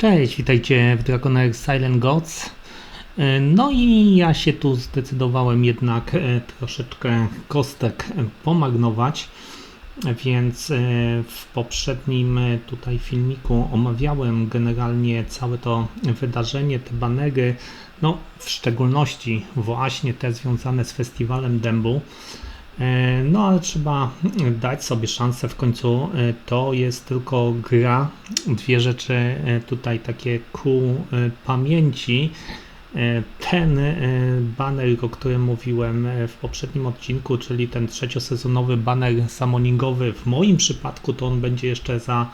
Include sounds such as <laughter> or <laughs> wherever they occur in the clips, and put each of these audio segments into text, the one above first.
Cześć, witajcie w Dragonair Silent Gods. E, No i ja się tu zdecydowałem jednak e, troszeczkę kostek pomagnować, więc e, w poprzednim tutaj filmiku omawiałem generalnie całe to wydarzenie, te banery, no w szczególności właśnie te związane z festiwalem dębu. E, No ale trzeba dać sobie szansę w końcu. e, To jest tylko gra. Dwie rzeczy e, tutaj takie ku pamięci. Ten baner, o którym mówiłem w poprzednim odcinku, czyli ten trzeciosezonowy baner summoningowy, w moim przypadku to on będzie jeszcze za,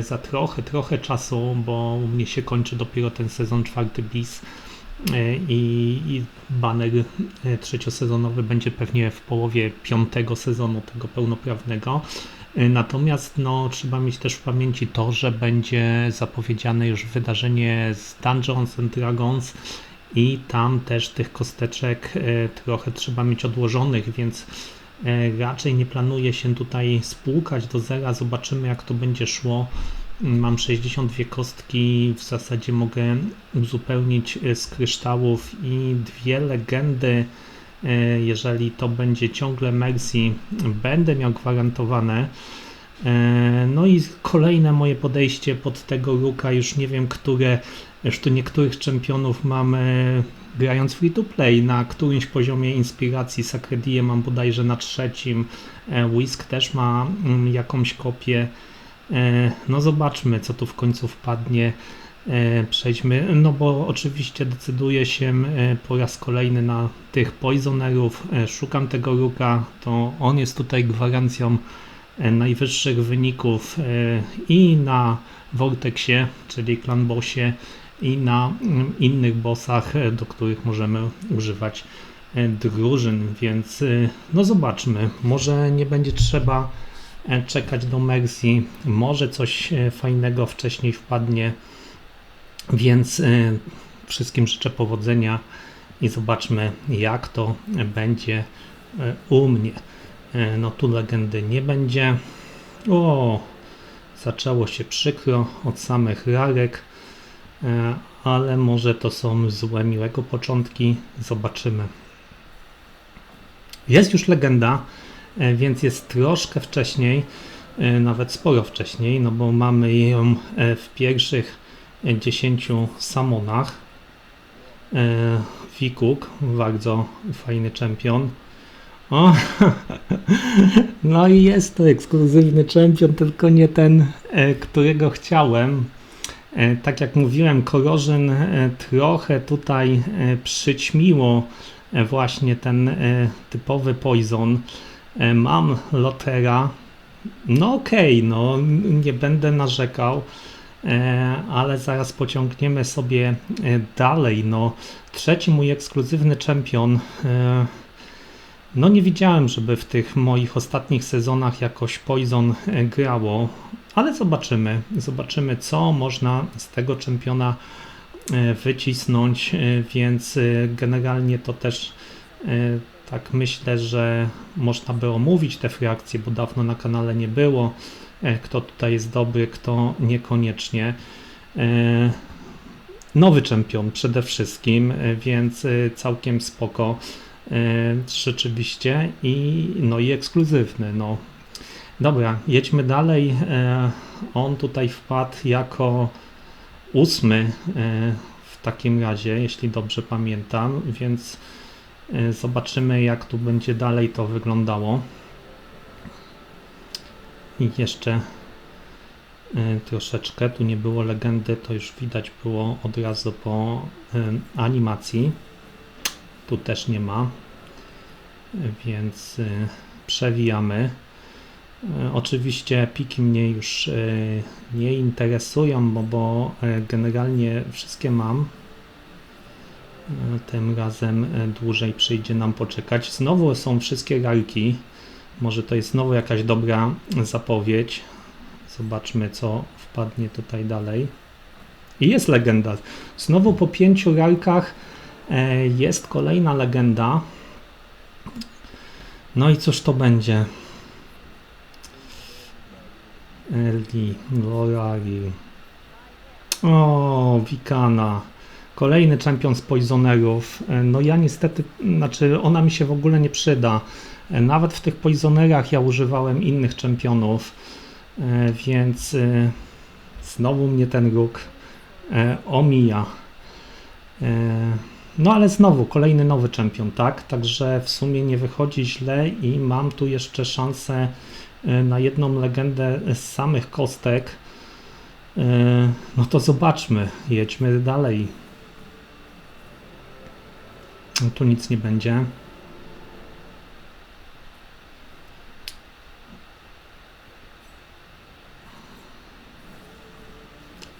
za trochę, trochę czasu, bo u mnie się kończy dopiero ten sezon czwarty bis i, i baner e, trzeciosezonowy będzie pewnie w połowie piątego sezonu tego pełnoprawnego. E, Natomiast no, trzeba mieć też w pamięci to, że będzie zapowiedziane już wydarzenie z Dungeons and Dragons i tam też tych kosteczek e, trochę trzeba mieć odłożonych, więc e, raczej nie planuję się tutaj spłukać do zera. Zobaczymy jak to będzie szło. Mam 62 kostki, w zasadzie mogę uzupełnić e, z kryształów i dwie legendy, e, jeżeli to będzie ciągle Mercy, będę miał gwarantowane. E, No i kolejne moje podejście pod tego ruka, już nie wiem, które, tu niektórych czempionów mam grając free to play, na którymś poziomie inspiracji Sacredie mam bodajże na trzecim, Whisk też ma mm, jakąś kopię. E, No zobaczmy, co tu w końcu wpadnie. E, Przejdźmy, no bo oczywiście decyduję się e, po raz kolejny na tych poisonerów. Szukam tego ruka, to on jest tutaj gwarancją najwyższych wyników i na Vortexie, czyli Clan Bossie, i na mm, innych bossach, do których możemy używać drużyn, więc no zobaczmy, może nie będzie trzeba czekać do Mercy, może coś e, fajnego wcześniej wpadnie, więc e, wszystkim życzę powodzenia i zobaczmy jak to będzie e, u mnie. E, No tu legendy nie będzie. O, zaczęło się przykro od samych rarek, e, ale może to są złe, miłego początki. Zobaczymy. Jest już legenda, e, więc jest troszkę wcześniej, e, nawet sporo wcześniej, no bo mamy ją e, w pierwszych e, 10 samonach. E, Wikuk, bardzo fajny czempion. O, <laughs> no i jest to ekskluzywny czempion, tylko nie ten, e, którego chciałem. E, Tak jak mówiłem, Korożyn e, trochę tutaj e, przyćmiło e, właśnie ten e, typowy poison. E, Mam Lotera. No okej, no nie będę narzekał, e, ale zaraz pociągniemy sobie e, dalej. No, trzeci mój ekskluzywny czempion. no nie widziałem, żeby w tych moich ostatnich sezonach jakoś Poison grało, ale zobaczymy. Zobaczymy, co można z tego czempiona wycisnąć, więc generalnie to też tak myślę, że można by omówić te frakcje, bo dawno na kanale nie było. E, Kto tutaj jest dobry, kto niekoniecznie. E, Nowy czempion przede wszystkim, e, więc całkiem spoko. Rzeczywiście i no i ekskluzywny. No. Dobra, jedźmy dalej. On tutaj wpadł jako ósmy w takim razie, jeśli dobrze pamiętam, więc zobaczymy jak tu będzie dalej to wyglądało. I jeszcze e, troszeczkę, tu nie było legendy, to już widać było od razu po e, animacji. Tu też nie ma, więc y, przewijamy. Y, Oczywiście piki mnie już y, nie interesują, bo, bo y, generalnie wszystkie mam. Y, Tym razem y, dłużej przyjdzie nam poczekać. Znowu są wszystkie rarki. Może to jest znowu jakaś dobra zapowiedź. Zobaczmy, co wpadnie tutaj dalej. I jest legenda. Znowu po pięciu rarkach E, Jest kolejna legenda. No i cóż to będzie? Eli, Lorari. O, Wikana. Kolejny czempion z Poisonerów. E, No ja niestety, znaczy ona mi się w ogóle nie przyda. E, Nawet w tych Poisonerach ja używałem innych czempionów, e, więc znowu mnie ten róg omija. No ale znowu kolejny nowy czempion, tak? Także w sumie nie wychodzi źle i mam tu jeszcze szansę na jedną legendę z samych kostek. No to zobaczmy, jedźmy dalej. No tu nic nie będzie.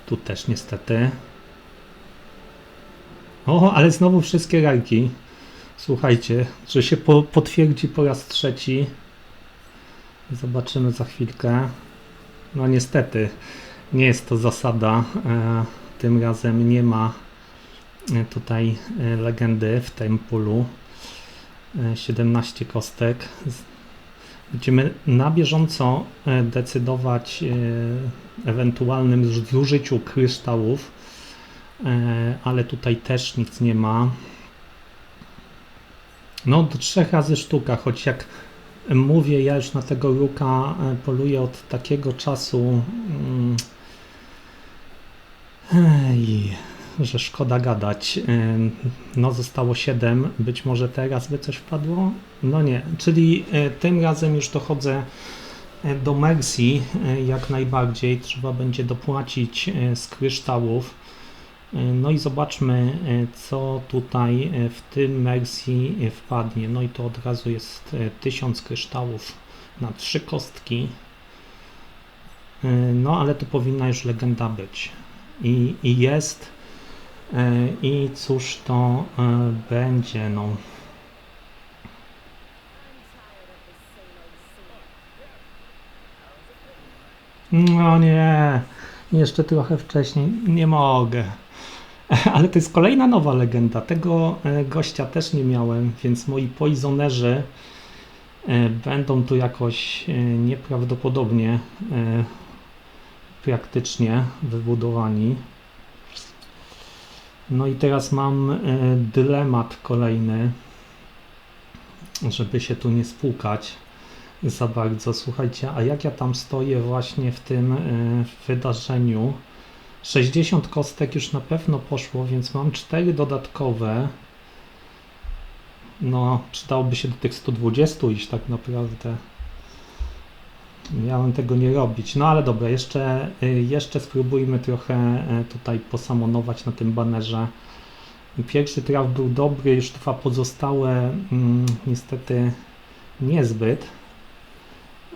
Tu też niestety. O, ale znowu wszystkie rajki. Słuchajcie, że się po, potwierdzi po raz trzeci. Zobaczymy za chwilkę. No niestety, nie jest to zasada. E, tym razem nie ma tutaj e, legendy w tym pulu. E, 17 kostek. Z- Będziemy na bieżąco decydować ewentualnym zużyciu kryształów, ale tutaj też nic nie ma. No do trzech razy sztuka, choć jak mówię, ja już na tego ruka e, poluję od takiego czasu, mm, ej, że szkoda gadać. No zostało 7, być może teraz by coś wpadło? No nie, czyli e, tym razem już dochodzę e, do Mercy e, jak najbardziej. Trzeba będzie dopłacić z kryształów. No i zobaczmy, co tutaj w tym Mercy wpadnie. No i to od razu jest e, 1000 kryształów na trzy kostki. No ale tu powinna już legenda być. I, i jest. E, I cóż to e, będzie? No. No nie, jeszcze trochę wcześniej. Nie mogę. <laughs> Ale to jest kolejna nowa legenda. Tego e, gościa też nie miałem, więc moi poisonerzy e, będą tu jakoś nieprawdopodobnie praktycznie wybudowani. No i teraz mam e, dylemat kolejny, żeby się tu nie spłukać za bardzo. Słuchajcie, a jak ja tam stoję właśnie w tym e, wydarzeniu? 60 kostek już na pewno poszło, więc mam 4 dodatkowe. No, przydałoby się do tych 120 iść tak naprawdę. Miałem tego nie robić. No ale dobra, jeszcze, y, jeszcze spróbujmy trochę y, tutaj posamonować na tym banerze. Pierwszy traf był dobry, już dwa pozostałe mm, niestety niezbyt.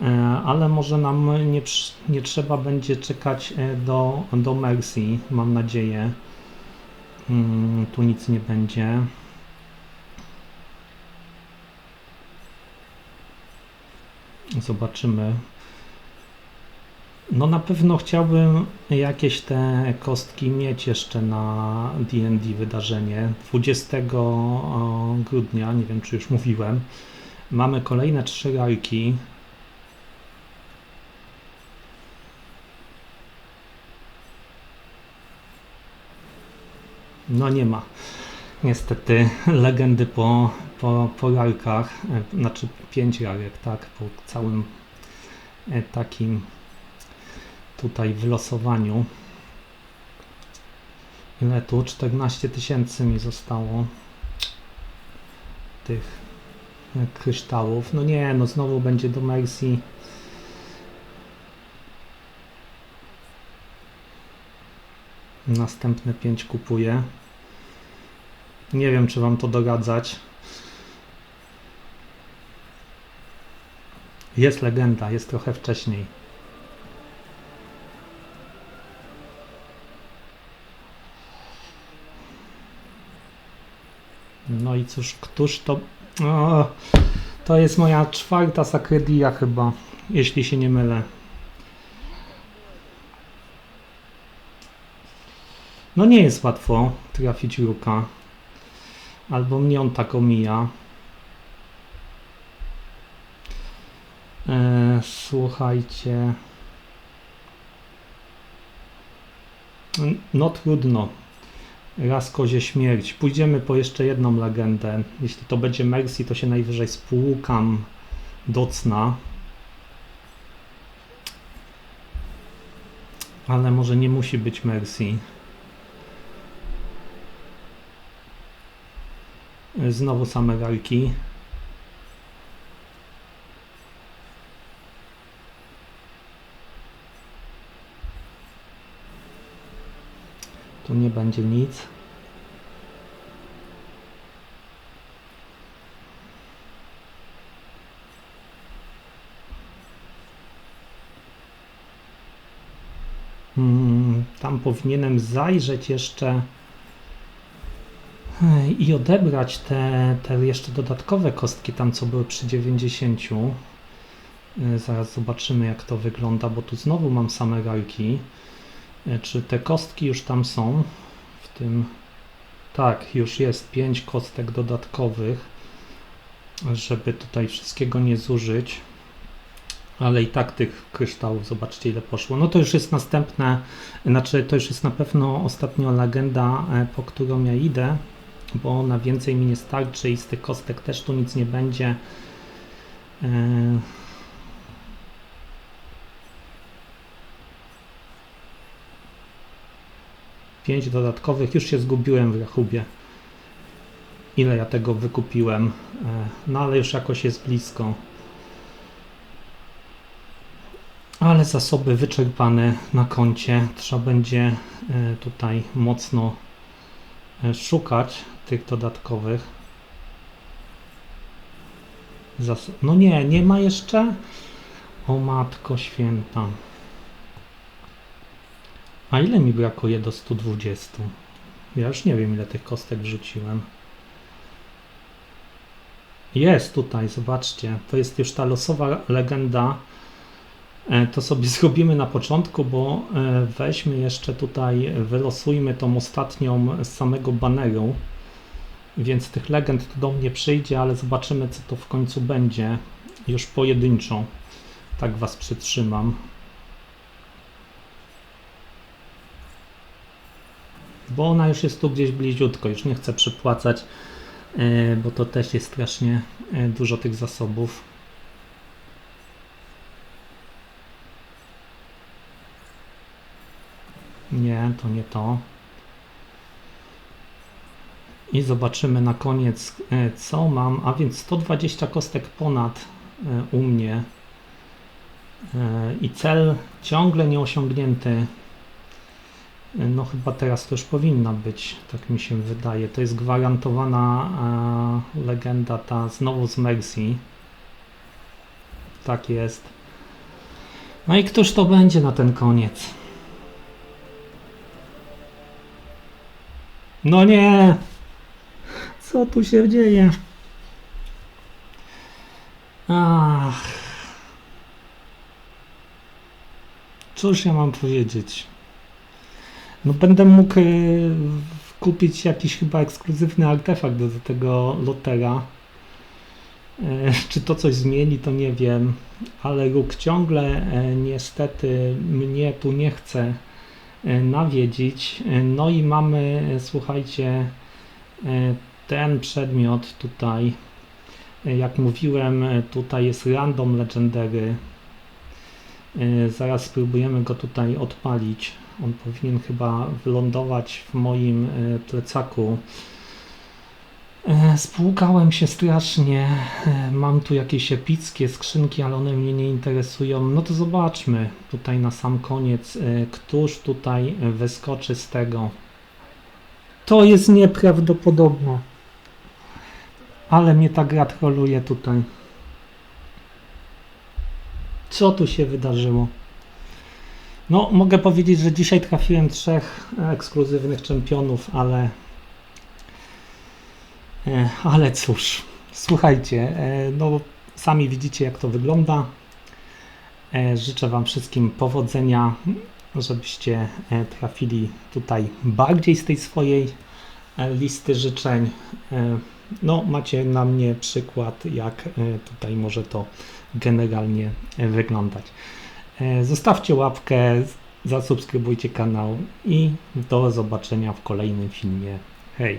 E, Ale może nam nie, nie trzeba będzie czekać e, do, do Mercy, mam nadzieję. Mm, Tu nic nie będzie. Zobaczymy. No na pewno chciałbym jakieś te kostki mieć jeszcze na D&D wydarzenie 20 o, grudnia, nie wiem czy już mówiłem. Mamy kolejne trzy rajki. No nie ma. Niestety legendy po, po, po rarkach, e, znaczy pięć rarek, tak, po całym e, takim tutaj wylosowaniu. Ile tu? 14 tysięcy mi zostało tych kryształów. No nie, no znowu będzie do Mercy. Następne 5 kupuję. Nie wiem, czy wam to doradzać. Jest legenda, jest trochę wcześniej. No i cóż, któż to. O, to jest moja czwarta sakredia chyba, jeśli się nie mylę. No nie jest łatwo trafić ruka. Albo mnie on tak omija. E, słuchajcie. No trudno. Raz kozie śmierć. Pójdziemy po jeszcze jedną legendę. Jeśli to będzie Mercy, to się najwyżej spłukam do cna. Ale może nie musi być Mercy. Znowu same walki. Tu nie będzie nic. Hmm, tam powinienem zajrzeć jeszcze i odebrać te, te jeszcze dodatkowe kostki tam, co były przy 90. E, Zaraz zobaczymy, jak to wygląda, bo tu znowu mam same ralki. E, czy te kostki już tam są? W tym. Tak, już jest 5 kostek dodatkowych, żeby tutaj wszystkiego nie zużyć. Ale i tak tych kryształów, zobaczcie ile poszło. No to już jest następne, znaczy to już jest na pewno ostatnia legenda, e, po którą ja idę, bo na więcej mi nie starczy i z tych kostek też tu nic nie będzie. Eee 5 dodatkowych, już się zgubiłem w Jachubie. Ile ja tego wykupiłem? E, no ale już jakoś jest blisko. Ale zasoby wyczerpane na koncie. Trzeba będzie e, tutaj mocno e, szukać tych dodatkowych. No nie, nie ma jeszcze. O matko święta. A ile mi brakuje do 120? Ja już nie wiem ile tych kostek wrzuciłem. Jest tutaj, zobaczcie. To jest już ta losowa legenda. E, To sobie <laughs> zrobimy na początku, bo e, weźmy jeszcze tutaj, wylosujmy tą ostatnią z samego baneru. Więc tych legend tu do mnie przyjdzie, ale zobaczymy co to w końcu będzie. Już pojedynczo. Tak was przytrzymam. Bo ona już jest tu gdzieś bliziutko, już nie chcę przypłacać, e, bo to też jest strasznie e, dużo tych zasobów. Nie, to nie to. I zobaczymy na koniec, e, co mam. A więc 120 kostek ponad u mnie. I cel ciągle nieosiągnięty. No, chyba teraz to już powinna być, tak mi się wydaje. To jest gwarantowana e, legenda ta znowu z Mercy. Tak jest. No i któż to będzie na ten koniec? No nie! Co tu się dzieje? Ach. Cóż ja mam powiedzieć? No będę mógł y, kupić jakiś chyba ekskluzywny artefakt do, do tego lotera. E, Czy to coś zmieni, to nie wiem, ale Róg ciągle e, niestety mnie tu nie chce e, nawiedzić. E, No i mamy, e, słuchajcie, e, ten przedmiot tutaj. E, Jak mówiłem, e, tutaj jest random legendary. E, Zaraz spróbujemy go tutaj odpalić. On powinien chyba wylądować w moim e, plecaku. E, Spłukałem się strasznie. E, Mam tu jakieś epickie skrzynki, ale one mnie nie interesują. No to zobaczmy tutaj na sam koniec, któż tutaj wyskoczy z tego. To jest nieprawdopodobne. Ale mnie ta gra troluje tutaj. Co tu się wydarzyło? No, mogę powiedzieć, że dzisiaj trafiłem trzech e, ekskluzywnych czempionów, ale. E, ale cóż, słuchajcie, e, no sami widzicie, jak to wygląda. Życzę Wam wszystkim powodzenia, żebyście trafili tutaj bardziej z tej swojej listy życzeń. No, macie na mnie przykład, jak tutaj może to generalnie wyglądać. E, Zostawcie łapkę, zasubskrybujcie kanał i do zobaczenia w kolejnym filmie. Hej!